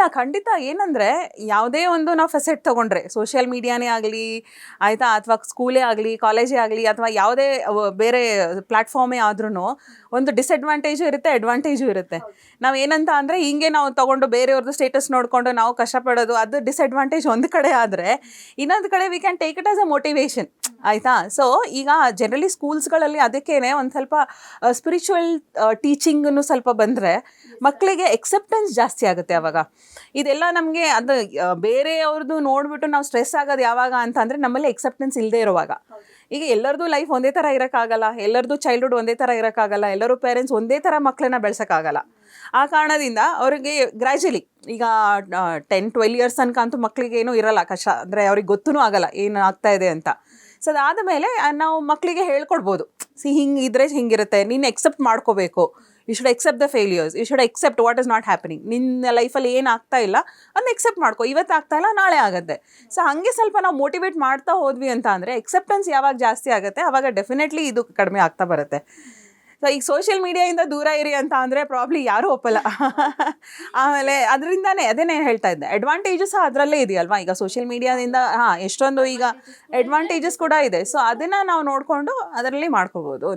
ಇಲ್ಲ, ಖಂಡಿತ. ಏನಂದ್ರೆ, ಯಾವುದೇ ಒಂದು ನಾವು ಫೆಸೆಟ್ ತಗೊಂಡ್ರೆ ಸೋಷಿಯಲ್ ಮೀಡಿಯಾನೇ ಆಗಲಿ, ಆಯಿತಾ, ಅಥವಾ ಸ್ಕೂಲೇ ಆಗಲಿ ಕಾಲೇಜೇ ಆಗಲಿ, ಅಥವಾ ಯಾವುದೇ ಬೇರೆ ಪ್ಲಾಟ್ಫಾರ್ಮೇ ಆದ್ರೂ ಒಂದು ಡಿಸ್ಅಡ್ವಾಂಟೇಜು ಇರುತ್ತೆ ಅಡ್ವಾಂಟೇಜು ಇರುತ್ತೆ. ನಾವು ಏನಂತ ಅಂದರೆ, ಹಿಂಗೆ ನಾವು ತಗೊಂಡು ಬೇರೆಯವ್ರದ್ದು ಸ್ಟೇಟಸ್ ನೋಡಿಕೊಂಡು ನಾವು ಕಷ್ಟಪಡೋದು, ಅದು ಡಿಸ್ಅಡ್ವಾಂಟೇಜ್ ಒಂದು ಕಡೆ ಆದರೆ, ಇನ್ನೊಂದು ಕಡೆ we can take it as a motivation ಆಯಿತಾ? ಸೊ ಈಗ ಜನರಲಿ ಸ್ಕೂಲ್ಸ್ಗಳಲ್ಲಿ ಅದಕ್ಕೇನೆ ಒಂದು ಸ್ವಲ್ಪ ಸ್ಪಿರಿಚುವಲ್ ಟೀಚಿಂಗನ್ನು ಸ್ವಲ್ಪ ಬಂದರೆ ಮಕ್ಕಳಿಗೆ ಎಕ್ಸೆಪ್ಟೆನ್ಸ್ ಜಾಸ್ತಿ ಆಗುತ್ತೆ ಅವಾಗ. ಇದೆಲ್ಲ ನಮಗೆ ಅದು ಬೇರೆಯವ್ರದ್ದು ನೋಡಿಬಿಟ್ಟು ನಾವು ಸ್ಟ್ರೆಸ್ ಆಗೋದು ಯಾವಾಗ ಅಂತ ಅಂದರೆ ನಮ್ಮಲ್ಲಿ ಎಕ್ಸೆಪ್ಟೆನ್ಸ್ ಇಲ್ಲದೆ ಇರುವಾಗ. ಈಗ ಎಲ್ಲರದ್ದು ಲೈಫ್ ಒಂದೇ ಥರ ಇರೋಕ್ಕಾಗಲ್ಲ ಎಲ್ಲರದ್ದು ಚೈಲ್ಡ್ಹುಡ್ ಒಂದೇ ಥರ ಇರೋಕ್ಕಾಗಲ್ಲ ಎಲ್ಲರೂ ಪೇರೆಂಟ್ಸ್ ಒಂದೇ ಥರ ಮಕ್ಕಳನ್ನ ಬೆಳ್ಸೋಕ್ಕಾಗಲ್ಲ. ಆ ಕಾರಣದಿಂದ ಅವರಿಗೆ ಗ್ರ್ಯಾಜುಲಿ ಈಗ ಟೆನ್ ಟ್ವೆಲ್ ಇಯರ್ಸ್ ತನಕ ಅಂತೂ ಮಕ್ಕಳಿಗೆ ಏನೂ ಇರಲ್ಲ ಕಷ್ಟ ಅಂದರೆ ಅವ್ರಿಗೆ ಗೊತ್ತೂ ಆಗಲ್ಲ ಏನು ಆಗ್ತಾ ಇದೆ ಅಂತ. ಸೊ ಅದಾದ ಮೇಲೆ ನಾವು ಮಕ್ಕಳಿಗೆ ಹೇಳ್ಕೊಡ್ಬೋದು. ಸಿ ಹಿಂಗೆ ಇದ್ರೆ ಹಿಂಗಿರುತ್ತೆ, ನೀನು ಎಕ್ಸೆಪ್ಟ್ ಮಾಡ್ಕೋಬೇಕು. You should accept the failures you should accept what is not happening ನಿನ್ನ ಲೈಫಲ್ಲಿ ಏನು ಆಗ್ತಾ ಇಲ್ಲ, ಅದನ್ನ ಎಕ್ಸೆಪ್ಟ್ ಮಾಡ್ಕೋ. ಇವತ್ತು ಆಗ್ತಾ ಇಲ್ಲ, ನಾಳೆ ಆಗುತ್ತೆ. ಸೊ ಹಾಗೆ ಸ್ವಲ್ಪ ನಾವು ಮೋಟಿವೇಟ್ ಮಾಡ್ತಾ ಹೋದ್ವಿ ಅಂತ ಅಂದರೆ ಎಕ್ಸೆಪ್ಟೆನ್ಸ್ ಯಾವಾಗ ಜಾಸ್ತಿ ಆಗುತ್ತೆ ಆವಾಗ ಡೆಫಿನೆಟ್ಲಿ ಇದು ಕಡಿಮೆ ಆಗ್ತಾ ಬರುತ್ತೆ. ಸೊ ಈಗ ಸೋಷಿಯಲ್ ಮೀಡಿಯಾಯಿಂದ ದೂರ ಇರಿ ಅಂತ ಅಂದರೆ ಪ್ರಾಬ್ಲಿ ಯಾರೂ ಒಪ್ಪಲ್ಲ. ಆಮೇಲೆ ಅದರಿಂದಾನೇ ಅದೇನೇ ಹೇಳ್ತಾ ಇದ್ದೆ. ಅಡ್ವಾಂಟೇಜಸ್ ಅದರಲ್ಲೇ ಇದೆಯಲ್ವಾ? ಈಗ ಸೋಷಿಯಲ್ ಮೀಡಿಯಾದಿಂದ ಹಾಂ ಎಷ್ಟೊಂದು ಈಗ ಅಡ್ವಾಂಟೇಜಸ್ ಕೂಡ ಇದೆ. ಸೊ ಅದನ್ನು ನಾವು ನೋಡಿಕೊಂಡು ಅದರಲ್ಲಿ ಮಾಡ್ಕೋಬೋದು.